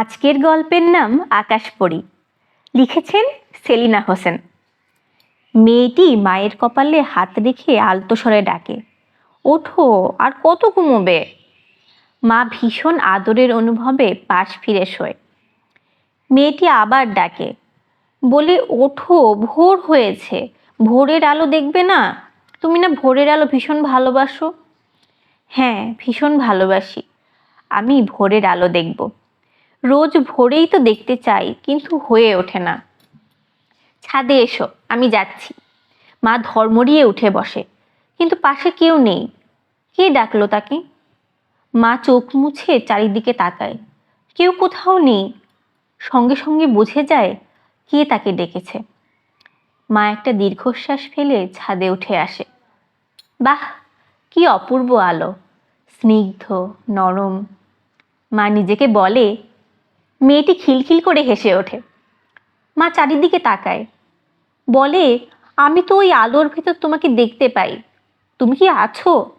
আজকের গল্পের নাম আকাশপরী লিখেছেন সেলিনা হোসেন। মেয়েটি মায়ের কপালে হাত রেখে আলতো স্বরে ডাকে, ওঠো, আর কত ঘুমোবে? মা ভীষণ আদরের অনুভবে পাশ ফিরে শোয়। মেয়েটি আবার ডাকে, বলে, ওঠো, ভোর হয়েছে। ভোরের আলো দেখবে না? তুমি না ভোরের আলো ভীষণ ভালোবাসো? হ্যাঁ ভীষণ ভালোবাসি। আমি ভোরের আলো দেখব। রোজ ভোরেই তো দেখতে চাই, কিন্তু হয়ে ওঠে না। ছাদে এসো, আমি যাচ্ছি। মা ধর্মড়িয়ে উঠে বসে, কিন্তু পাশে কেউ নেই। কে ডাকলো তাকে? মা চোখ মুছে চারিদিকে তাকায়। কেউ কোথাও নেই। সঙ্গে সঙ্গে বুঝে যায় কে তাকে ডেকেছে। মা একটা দীর্ঘশ্বাস ফেলে ছাদে উঠে আসে। বাহ, কি অপূর্ব আলো। স্নিগ্ধ, নরম। মা নিজেকে বলে মেয়েটি খিলখিল করে হেসে ওঠে। মা চারিদিকে তাকায়। বলে, আমি তো ওই আলোর ভেতর তোমাকে দেখতে পাই। তুমি কি আছো?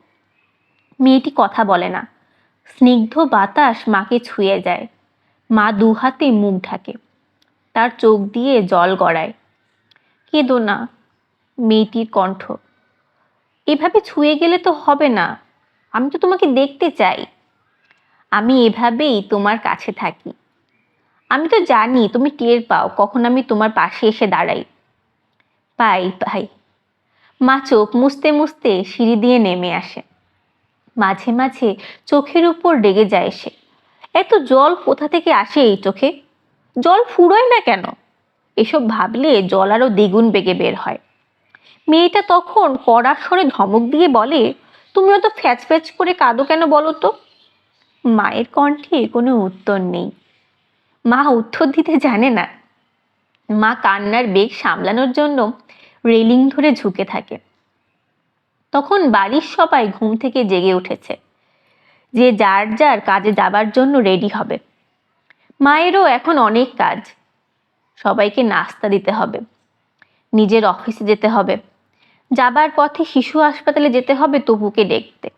মেয়েটি কথা বলে না। স্নিগ্ধ বাতাস মাকে ছুঁয়ে যায়। মা দু হাতে মুখ ঢাকে। তার চোখ দিয়ে জল গড়ায়। কেঁদো না, মেয়েটির কণ্ঠ। এভাবে ছুঁয়ে গেলে তো হবে না। আমি তো তোমাকে দেখতে চাই। আমি এভাবেই তোমার কাছে থাকি। আমি তো জানি তুমি টের পাও কখন আমি তোমার পাশে এসে দাঁড়াই। পাই পাই মা চোখ মুছতে মুছতে সিঁড়ি দিয়ে নেমে আসে। মাঝে মাঝে চোখের উপর রেগে যায় সে। এত জল কোথা থেকে আসে এই চোখে? জল ফুরোয় না কেন? এসব ভাবলে জল আরও দ্বিগুণ বেগে বের হয়। মেয়েটা তখন কড়া স্বরে ধমক দিয়ে বলে, তুমি অত ফ্যাচ ফ্যাচ করে কাঁদো কেন বলো তো? মায়ের কণ্ঠে কোনো উত্তর নেই। মা উত্তর দিতে জানে না। মা কান্নার বেগ সামলানোর জন্য রেলিং ধরে ঝুঁকে থাকে। তখন বাড়ির সবাই ঘুম থেকে জেগে উঠেছে। যে যার যার কাজে যাবার জন্য রেডি হবে। মায়েরও এখন অনেক কাজ। সবাইকে নাস্তা দিতে হবে। নিজের অফিসে যেতে হবে। যাবার পথে শিশু হাসপাতালে যেতে হবে তপুকে দেখতে।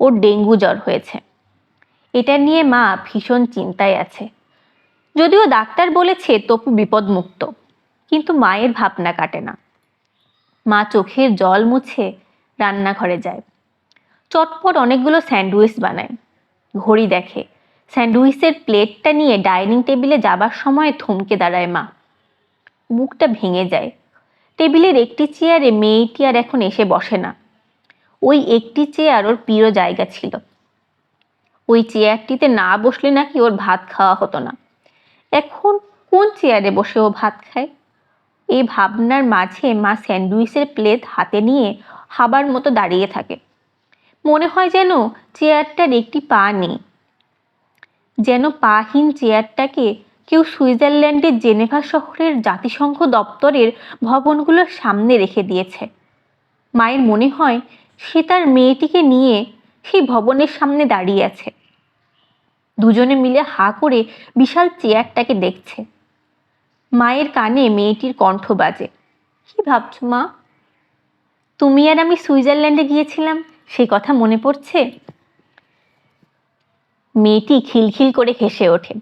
ওর ডেঙ্গু জ্বর হয়েছে। এটা নিয়ে মা ভীষণ চিন্তায় আছে। যদিও ডাক্তার বলেছে তপু বিপদমুক্ত, কিন্তু মায়ের ভাবনা কাটে না। মা চোখের জল মুছে রান্নাঘরে যায়। চটপট অনেকগুলো স্যান্ডউইচ বানায়। ঘড়ি দেখে। স্যান্ডউইচের প্লেটটা নিয়ে ডাইনিং টেবিলে যাবার সময় থমকে দাঁড়ায় মা। বুকটা ভেঙে যায়। টেবিলের একটি চেয়ারে মেয়েটি আর এখন এসে বসে না। ওই একটি চেয়ার ওর প্রিয় জায়গা ছিল। ওই চেয়ারটিতে না বসলে নাকি ওর ভাত খাওয়া হতো না। এখন কোন চেয়ারে বসে ও ভাত খায়? এই ভাবনার মাঝে মা স্যান্ডউইচের প্লেট হাতে নিয়ে হাবার মতো দাঁড়িয়ে থাকে। মনে হয় যেন চেয়ারটার একটি পা নেই। যেন পাহীন চেয়ারটাকে কেউ সুইজারল্যান্ডের জেনেভা শহরের জাতিসংঘ দপ্তরের ভবনগুলোর সামনে রেখে দিয়েছে। মায়ের মনে হয় সে তার মেয়েটিকে নিয়ে সেই ভবনের সামনে দাঁড়িয়ে আছে। দুজনে মিলে হা করে বিশাল চেয়ারটাকে দেখছে। মায়ের কানে মেয়েটির কণ্ঠ বাজে। কি ভাবছ মা? তুমি আর আমি সুইজারল্যান্ডে গিয়েছিলাম সেই কথা মনে পড়ছে? মেয়েটি খিলখিল করে হেসে ওঠে।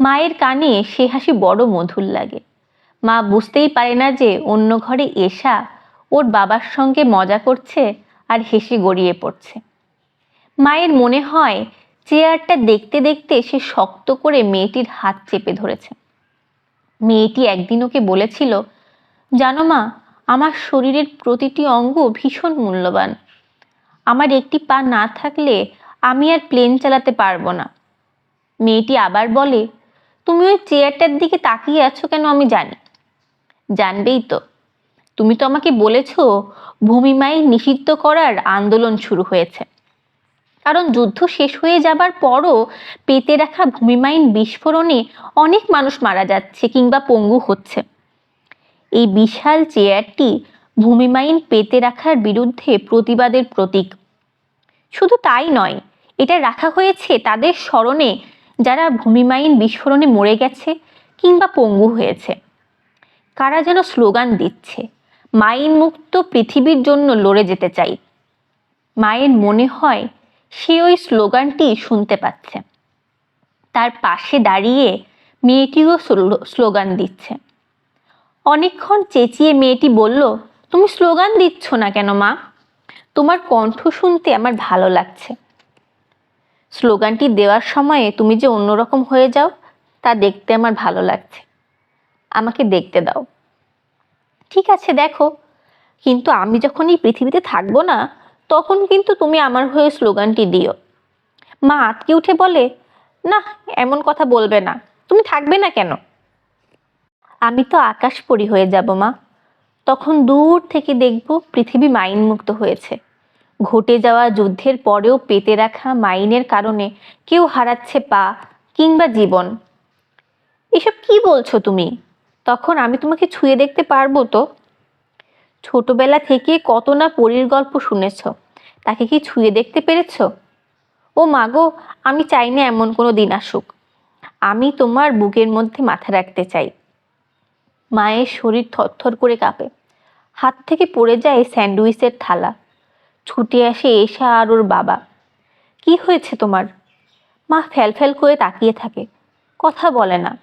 মায়ের কানে সে হাসি বড় মধুর লাগে। মা বুঝতেই পারে না যে অন্য ঘরে এসা ওর বাবার সঙ্গে মজা করছে আর হেসে গড়িয়ে পড়ছে। মায়ের মনে হয় চেয়ারটা দেখতে দেখতে সে শক্ত করে মেয়েটির হাত চেপে ধরেছে। মেয়েটি একদিন ওকে বলেছিল, জানো মা, আমার শরীরের প্রতিটি অঙ্গ ভীষণ মূল্যবান। আমার একটি পা না থাকলে আমি আর প্লেন চালাতে পারব না। মেয়েটি আবার বলে, তুমি ওই চেয়ারটার দিকে তাকিয়ে আছো কেন আমি জানি। জানবেই তো। তুমি তো আমাকে বলেছ ভূমিমাই নিষিদ্ধ করার আন্দোলন শুরু হয়েছে। কারণ যুদ্ধ শেষ হয়ে যাবার পরও পেতে রাখা ভূমিমাইন বিস্ফোরণে অনেক মানুষ মারা যাচ্ছে কিংবা পঙ্গু হচ্ছে। এই বিশাল চেয়ারটি ভূমিমাইন পেতে রাখার বিরুদ্ধে প্রতিবাদের প্রতীক। শুধু তাই নয়, এটা রাখা হয়েছে তাদের স্মরণে যারা ভূমিমাইন বিস্ফোরণে মরে গেছে কিংবা পঙ্গু হয়েছে। কারা যেন স্লোগান দিচ্ছে মাইন মুক্ত পৃথিবীর জন্য লড়ে যেতে চাই। মায়ের মনে হয় সে ওই স্লোগানটি শুনতে পাচ্ছে। তার পাশে দাঁড়িয়ে মেয়েটিও স্লোগান দিচ্ছে। অনেকক্ষণ চেঁচিয়ে মেয়েটি বলল, তুমি স্লোগান দিচ্ছ না কেন মা? তোমার কণ্ঠ শুনতে আমার ভালো লাগছে। স্লোগানটি দেওয়ার সময়ে তুমি যে অন্যরকম হয়ে যাও, তা দেখতে আমার ভালো লাগছে। আমাকে দেখতে দাও। ঠিক আছে, দেখো। কিন্তু আমি যখন এই পৃথিবীতে থাকব না তখন কিন্তু তুমি আমার হয়ে স্লোগানটি দিও। মা আটকে উঠে বলে, না, এমন কথা বলবে না। তুমি থাকবে না কেন? আমি তো আকাশ পরি হয়ে যাব, মা। তখন দূর থেকে দেখব পৃথিবী মাইনমুক্ত হয়েছে। ঘটে যাওয়া যুদ্ধের পরেও পেতে রাখা মাইনের কারণে কেউ হারাচ্ছে পা কিংবা জীবন। এসব কি বলছো তুমি? তখন আমি তোমাকে ছুঁয়ে দেখতে পারব তো? ছোটবেলা থেকে কত না পরীর গল্প শুনেছ? তাকে কি ছুঁয়ে দেখতে পেরেছ? ও মাগো আমি চাই না এমন কোনো দিন আসুক। আমি তোমার বুকের মধ্যে মাথা রাখতে চাই। মায়ের শরীর থরথর করে কাঁপে। হাত থেকে পড়ে যায় স্যান্ডউইচের থালা। ছুটে আসে এশা আর ওর বাবা। কি হয়েছে তোমার? মা ফ্যাল করে তাকিয়ে থাকে। কথা বলে না।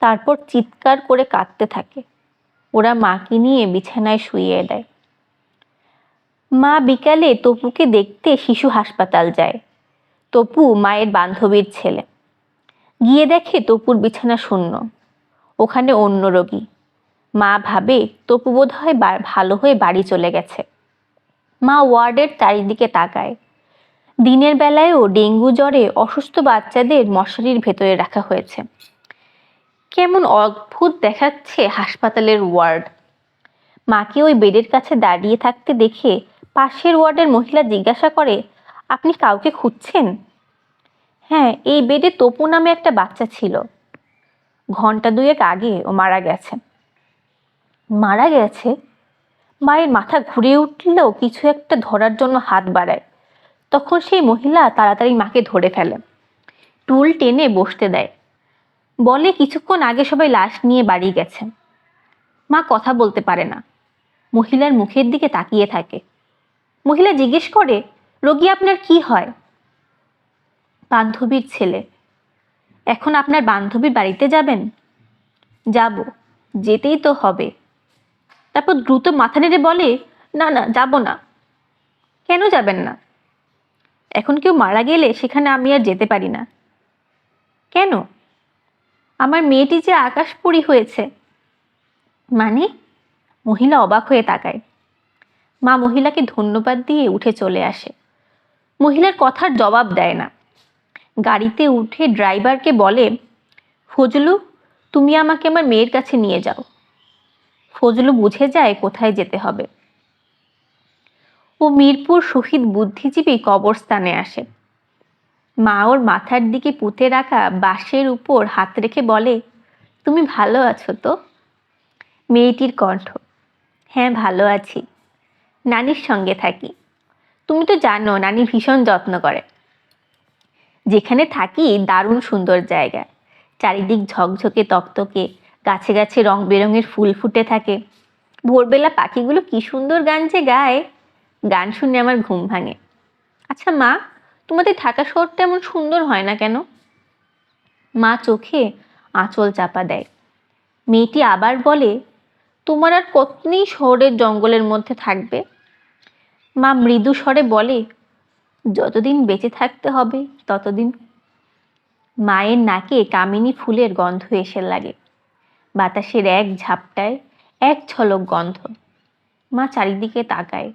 তারপর চিৎকার করে কাঁদতে থাকে। ওরা মাকে নিয়ে বিছানায় শুইয়ে দেয়। মা বিকালে তপুকে দেখতে শিশু হাসপাতাল যায়। তপু মায়ের বান্ধবীর ছেলে। গিয়ে দেখে তপুর বিছানা শূন্য। ওখানে অন্য রোগী। মা ভাবে তপু বোধ হয় ভালো হয়ে বাড়ি চলে গেছে। মা ওয়ার্ডের চারিদিকে তাকায়। দিনের বেলায়ও ডেঙ্গু জ্বরে অসুস্থ বাচ্চাদের মশারির ভেতরে রাখা হয়েছে। কেমন অদ্ভুত দেখাচ্ছে হাসপাতালের ওয়ার্ড। মাকে ওই বেডের কাছে দাঁড়িয়ে থাকতে দেখে পাশের ওয়ার্ডের মহিলা জিজ্ঞাসা করে, আপনি কাউকে খুঁজছেন? হ্যাঁ এই বেডে তপু নামে একটা বাচ্চা ছিল। ঘণ্টা দুয়েক আগে ও মারা গেছে। মারা গেছে? মায়ের মাথা ঘুরে উঠলেও কিছু একটা ধরার জন্য হাত বাড়ায়। তখন সেই মহিলা তাড়াতাড়ি মাকে ধরে ফেলে। টুল টেনে বসতে দেয়। বলে কিছুক্ষণ আগে সবাই লাশ নিয়ে বাড়ি গেছে। মা কথা বলতে পারে না। মহিলার মুখের দিকে তাকিয়ে থাকে। মহিলা জিজ্ঞেস করে, রোগী আপনার কি হয়? বান্ধবীর ছেলে, এখন আপনার বান্ধবীর বাড়িতে যাবেন? যাব, যেতেই তো হবে। তারপর দ্রুত মাথা নেড়ে বলে, না না, যাব না। কেন যাবেন না? এখন কেউ মারা গেলে সেখানে আমি আর যেতে পারি না। কেন? আমার মেয়েটি যে আকাশপুরী হয়েছে। মানে? মহিলা অবাক হয়ে তাকায়। মা মহিলাকে ধন্যবাদ দিয়ে উঠে চলে আসে। মহিলার কথার জবাব দেয় না। গাড়িতে উঠে ড্রাইভারকে বলে, ফজলু, তুমি আমাকে আমার মেয়ের কাছে নিয়ে যাও। ফজলু বুঝে যায় কোথায় যেতে হবে। ও মিরপুর শহীদ বুদ্ধিজীবী কবরস্থানে আসে। মা ওর মাথার দিকে পুঁতে রাখা বাঁশের উপর হাত রেখে বলে, তুমি ভালো আছো তো? মেয়েটির কণ্ঠ হ্যাঁ ভালো আছি। নানির সঙ্গে থাকি। তুমি তো জানো নানি ভীষণ যত্ন করে। যেখানে থাকি, দারুণ সুন্দর জায়গা। চারিদিক ঝকঝকে তকতকে, গাছে গাছে রং বেরঙের ফুল ফুটে থাকে। ভোরবেলা পাখিগুলো কি সুন্দর গান যে গায়, গান শুনে আমার ঘুম ভাঙে। আচ্ছা মা তোমাদের ঢাকা শহরটা এমন সুন্দর হয় না কেন? মা চোখে আঁচল চাপা দেয়। মেয়েটি আবার বলে, তোমার আর কতনি শহরের জঙ্গলের মধ্যে থাকবে? মা মৃদু স্বরে বলে, যতদিন বেঁচে থাকতে হবে, ততদিন। মায়ের নাকে কামিনী ফুলের গন্ধ এসে লাগে। বাতাসের এক ঝাপটায় এক ঝলক গন্ধ। মা চারিদিকে তাকায়।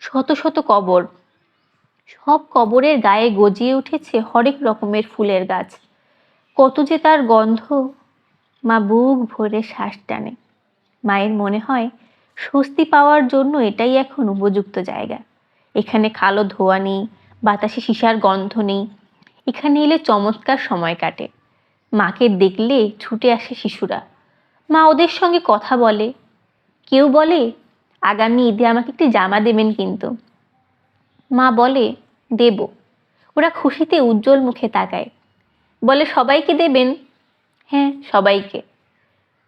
শত শত কবর সব কবরের গায়ে গজিয়ে উঠেছে হরেক রকমের ফুলের গাছ। কত যে তার গন্ধ, মা বুক ভরে শ্বাস টানে। মায়ের মনে হয়, স্বস্তি পাওয়ার জন্য এটাই এখন উপযুক্ত জায়গা। এখানে কালো ধোয়া নেই, বাতাসে সিসার গন্ধ নেই। এখানে এলে চমৎকার সময় কাটে। মাকে দেখলে ছুটে আসে শিশুরা। মা ওদের সঙ্গে কথা বলে। কেউ বলে, আগামী ঈদে আমাকে একটি জামা দেবেন কিন্তু। মা বলে, দেব। ওরা খুশিতে উজ্জ্বল মুখে তাকায়। বলে, সবাইকে দেবেন? হ্যাঁ সবাইকে।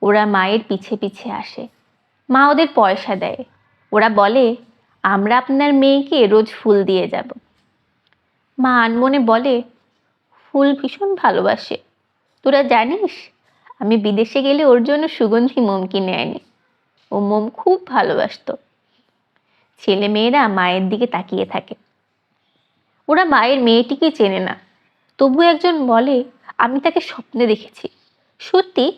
ওরা মায়ের পিছে পিছে আসে। মা ওদের পয়সা দেয়। ওরা বলে, আমরা আপনার মেয়েকে রোজ ফুল দিয়ে যাব। মা আনমনে বলে, ফুল ভীষণ ভালোবাসে। তোরা জানিস, আমি বিদেশে গেলে ওর জন্য সুগন্ধি মোম কিনে আনি। ও মোম খুব ভালোবাসতো। ছেলে মেয়েরা মায়ের দিকে তাকিয়ে থাকে। ওরা মায়ের মেয়েটিকে চেনে না। তবু একজন বলে, আমি তাকে স্বপ্নে দেখেছি। সত্যি?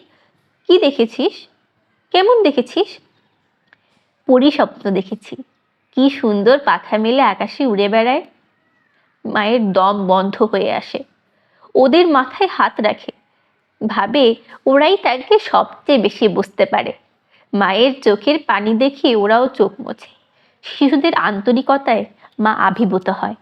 কি দেখেছিস? কেমন দেখেছিস? পরি স্বপ্ন দেখেছি। কি সুন্দর পাখা মেলে আকাশে উড়ে বেড়ায়। মায়ের দম বন্ধ হয়ে আসে। ওদের মাথায় হাত রাখে। ভাবে, ওরাই তাকে সবচেয়ে বেশি বুঝতে পারে। মায়ের চোখের পানি দেখে ওরাও চোখ মোছে। শিশুদের আন্তরিকতায় মা আবির্ভূত হয়।